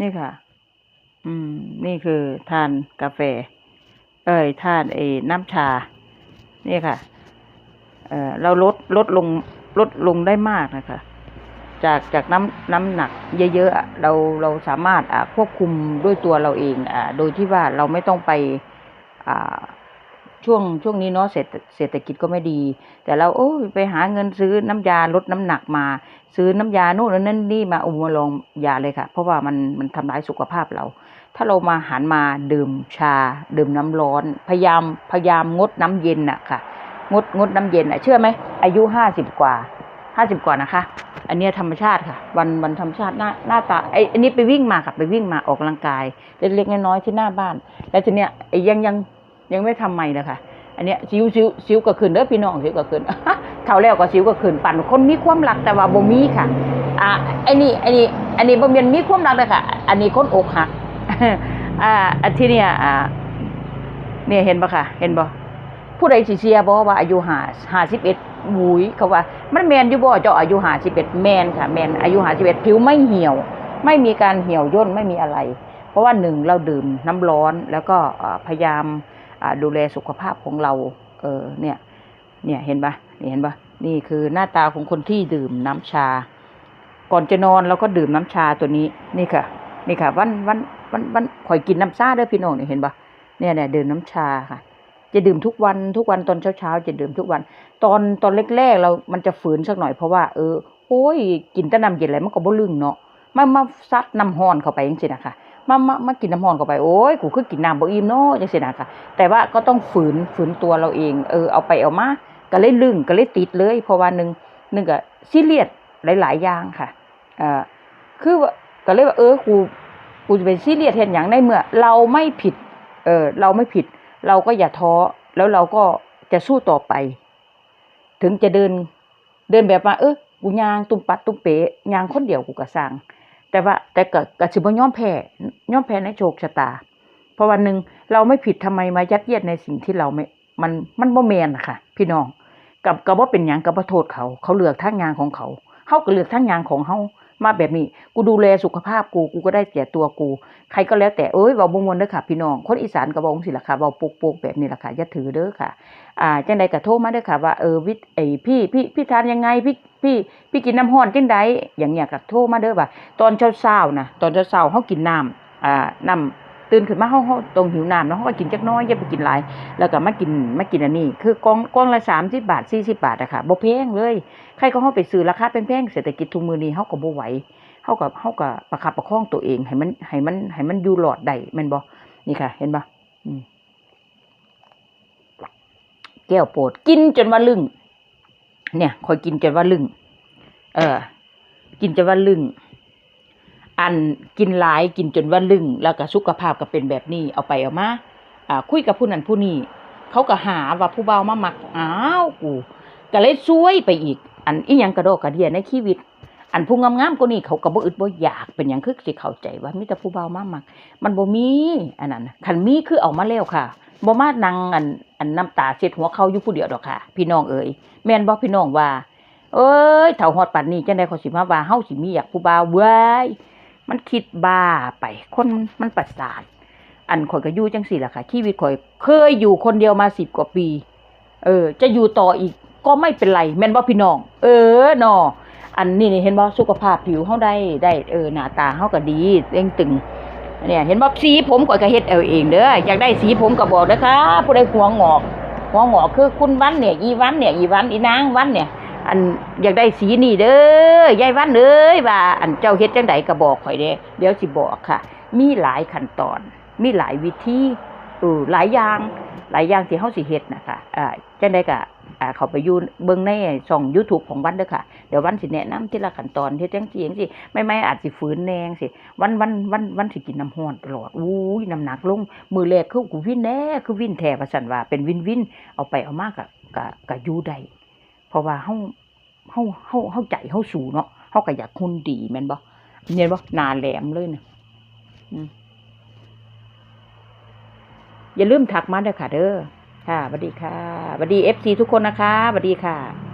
นี่ค่ะ อืม นี่คือทานกาแฟ เอ้ยทานไอ้น้ำชา นี่ค่ะ เอ่อ เราลดลดลงลดลงได้มากนะคะ จากจากน้ำน้ำหนักเยอะๆเราเราสามารถอ่าควบคุมด้วยตัวเราเอง อ่า โดยที่ว่าเราไม่ต้องไป อ่า ช่วงช่วงนี้เนาะเศรษฐเศรษฐกิจก็ไม่ดี แต่เราโอ้ไปหาเงินซื้อน้ำยาลดน้ำหนักมา ซื้อน้ำยาโน่นนั่นนี่มาอุมาลองยาเลยค่ะ เพราะว่ามันมันทำร้ายสุขภาพเรา ถ้าเรามาหันมาดื่มชา ดื่มน้ำร้อน พยายามพยายามงดน้ำเย็นน่ะค่ะ งดงดน้ำเย็นอะเชื่อไหมอายุห้าสิบกว่าห้าสิบกว่านะคะ อันเนี้ยธรรมชาติค่ะ วันวันธรรมชาติหน้าหน้าตาไออันนี้ไปวิ่งมาค่ะไปวิ่งมาออกกำลังกาย เล็กๆน้อยๆที่หน้าบ้าน แล้วทีเนี้ยไอยังยัง ยังไม่ทำใหม่เลยค่ะ อันเนี้ยสิวสิวสิวก็ขึ้นเด้อพี่น้องสิวก็ขึ้นเท่าแล้วก็สิวก็ขึ้นปั่นคนมีความรักแต่ว่าบ่มีค่ะ อ่าไอ้นี่ไอ้นี่อันนี้บ่ม่นมีความรักเลยค่ะ อันนี้คนอกหักอ่าอันที่เนี่ยอ่าเนี่ยเห็นปะค่ะ เห็นบ่ผู้ใดสิเสียบ่ว่าอายุห้าห้าสิบเอ็ดหุยเขาว่า มันแมนอยู่บ่เจ้าอายุห้าสิบเอ็ดแมนค่ะ แมนอายุห้าสิบเอ็ดผิวไม่เหี่ยว ไม่มีการเหี่ยวย่นไม่มีอะไร เพราะว่าหนึ่งเราดื่มน้ำร้อนแล้วก็พยายาม ดูแลสุขภาพของเรา เออเนี่ย เนี่ยเห็นปะนี่เห็นปะนี่คือหน้าตาของคนที่ดื่มน้ำชา ก่อนจะนอนเราก็ดื่มน้ำชาตัวนี้ นี่ค่ะ นี่ค่ะ วันวันวันวันข่อยกินน้ำซาด้อพี่น้องเนี่ยเห็นปะเนี่ยเนี่ยดื่มน้ำชาค่ะ จะดื่มทุกวันทุกวันตอนเช้าเช้าๆจะดื่มทุกวัน ตอนตอนแรกๆเรา มันจะฝืนสักหน่อยเพราะว่าเออโอ้ยกินแต่น้ำเย็นอะไรมันก็บ่ลึงเนาะมามาซัดน้ำห้อนเข้าไปจังซี่นะคะ มามามากินน้ำหอนเข้าไปโอ้ยกูคือกินน้ำบ่อิ่มเนาะจังซี่นะคะแต่ว่าก็ต้องฝืนฝืนตัวเราเองเออเอาไปเอามาก็เลยลึงก็เลยติดเลย เพราะว่าหนึ่งหนึ่งก็ซีเรียสหลาย ๆ อย่างค่ะเอ่อคือว่าก็เลยว่าเออกูกูจะเป็นซีเรียสเห็นอย่างในเมื่อ เราไม่ผิด เออเราไม่ผิด เราก็อย่าท้อแล้วเราก็จะสู้ต่อไป ถึงจะเดินเดินแบบว่าเออกูยางตุ้มปัดตุ้มเป๋ยางคนเดียวกูก็สร้าง แต่ว่าแต่ก็ก็สิบ่ยอมแพ้ยอมแพ้ในโชคชะตา เพราะวันหนึ่งเราไม่ผิดทำไมมายัดเยียดในสิ่งที่เราไม่มันมันบ่แมนนะค่ะ พี่น้องกับกับว่าเป็นอย่างกับบ่โทษเขา เขาเลือกทางงานของเขาเขาก็เลือกทางงานของเขา มาแบบนี้ กูดูแลสุขภาพกู กูก็ได้แก่ตัวกู ใครก็แล้วแต่เอ้ยเบาบมวนเด้อค่ะ พี่น้อง คนอีสานก็เว้าจังซี่ล่ะค่ะเบาปุกๆแบบนี้ล่ะค่ะอย่าถือเด้อค่ะ อ่าจังใดก็โทษมาเด้อค่ะ ว่าเออวิทไอพี่พี่พี่ทานยังไงพี่พี่พี่กินน้ำห้อนจังใดอย่างเงี้ยก็โทษมาเด้อว่า ตอนเช้าๆนะตอนเช้าๆเขากินน้ำอ่าน้ำ ตื่นขึ้นมาเฮาตรงหิวน้ำเนาะเฮาก็กินจักน้อยอย่าไปกินหลาย แล้วก็มากินมากินอันนี้ คือกล่องกล่องละ30บาท40บาทอะค่ะบ่แพงเลยใครก็เฮาไปซื้อราคาแพงๆเศรษฐกิจทุกมือนี้เฮาก็บ่ไหวเฮาก็เฮาก็ประคับประคองตัวเองให้มันให้มันให้มันอยู่รอดได้แม่นบ่นี่ค่ะ เห็นบ่แก้วโปรดกินจนว่าลึงเนี่ยคอยกินจนว่าลึงเออ กินจนว่าลึง อันกินหลายกินจนว่าลึงแล้วก็สุขภาพก็เป็นแบบนี้เอาไปเอามาอ่าคุยกับผู้นั้นผู้นี้เขาก็หาว่าผู้เบามาหมักอ้าวกูก็เลยซวยไปอีก อันอีหยังกระโดกกระเดียในชีวิต อันผู้งามๆก็นี่เขาก็บ่อึดบ่อยากเป็นหยังคือสิเข้าใจว่ามีแต่ผู้เบามาหมัก มันบ่มีอันนั้นน่ะคันมีคือเอามาแล้วค่ะบ่มานั่งอันอันน้ำตาเช็ดหัวเขาอยู่ผู้เดียวดอกค่ะ พี่น้องเอ๋ยแม่นบ่พี่น้องว่า เอ้ยเฒ่าฮอดปานนี้จังได๋เขาสิมาว่าเฮาสิมีอยากผู้บ่าวเว้ย มันคิดบ้าไปคนมันมันประสาทอันข่อยก็อยู่จังซี่ละค่ะชีวิตข่อยเคยอยู่คนเดียวมา10กว่าปี เออ จะอยู่ต่ออีกก็ไม่เป็นไรแม่นบ่พี่น้อง เออเนาะอันนี้นี่เห็นบ่สุขภาพผิวเฮาได้ได้เออหน้าตาเฮาก็ดีเต่งตึงเนี่ยเห็นบ่สีผมก็ก็เฮ็ดเอาเองเด้ออยากได้สีผมก็บอกเด้อค่ะผู้ใดหัวงอกหัวงอกคือคุณวันเนี่ยอีวันเนี่ยอีวันอีนางวันเนี่ย อันอยากได้สีนี่เด้อยายวันเอ้ยว่า อันเจ้าเฮ็ดจังไดก็บอกข่อยเด้เดี๋ยวสิบอกค่ะ มีหลายขั้นตอน มีหลายวิธีเออหลายอย่างหลายอย่างที่เฮาสิเฮ็ดนะคะอ่าจังไดก็อ่าเข้าไปยูเบิ่งในช่อง YouTube ของวันเด้อค่ะ เดี๋ยววันสิแนะนำทีละขั้นตอนเฮ็ดจังซี่จังซี่ไม่ไม่อาจสิฝืนแนงสิวันวันวันวันสิกินน้ำห้อนตลอดอู้ยน้ำหนักลงมือแรกคือกูวินแน่คือวินแท้ว่าซั่นว่าเป็นวินวินเอาไปเอามากะกะกะอยู่ได้ ราะว่าเฮาเฮาเฮาเฮาใจเฮาสูเนาะเฮาก็อยากหุ่นดีแม่นบ่เห็นบ่หน้าแหลมเลยน่ะอย่าลืมทักมาเด้อค่ะ เด้อค่ะสวัสดีค่ะสวัสดีเอฟซีทุกคนนะคะสวัสดีค่ะ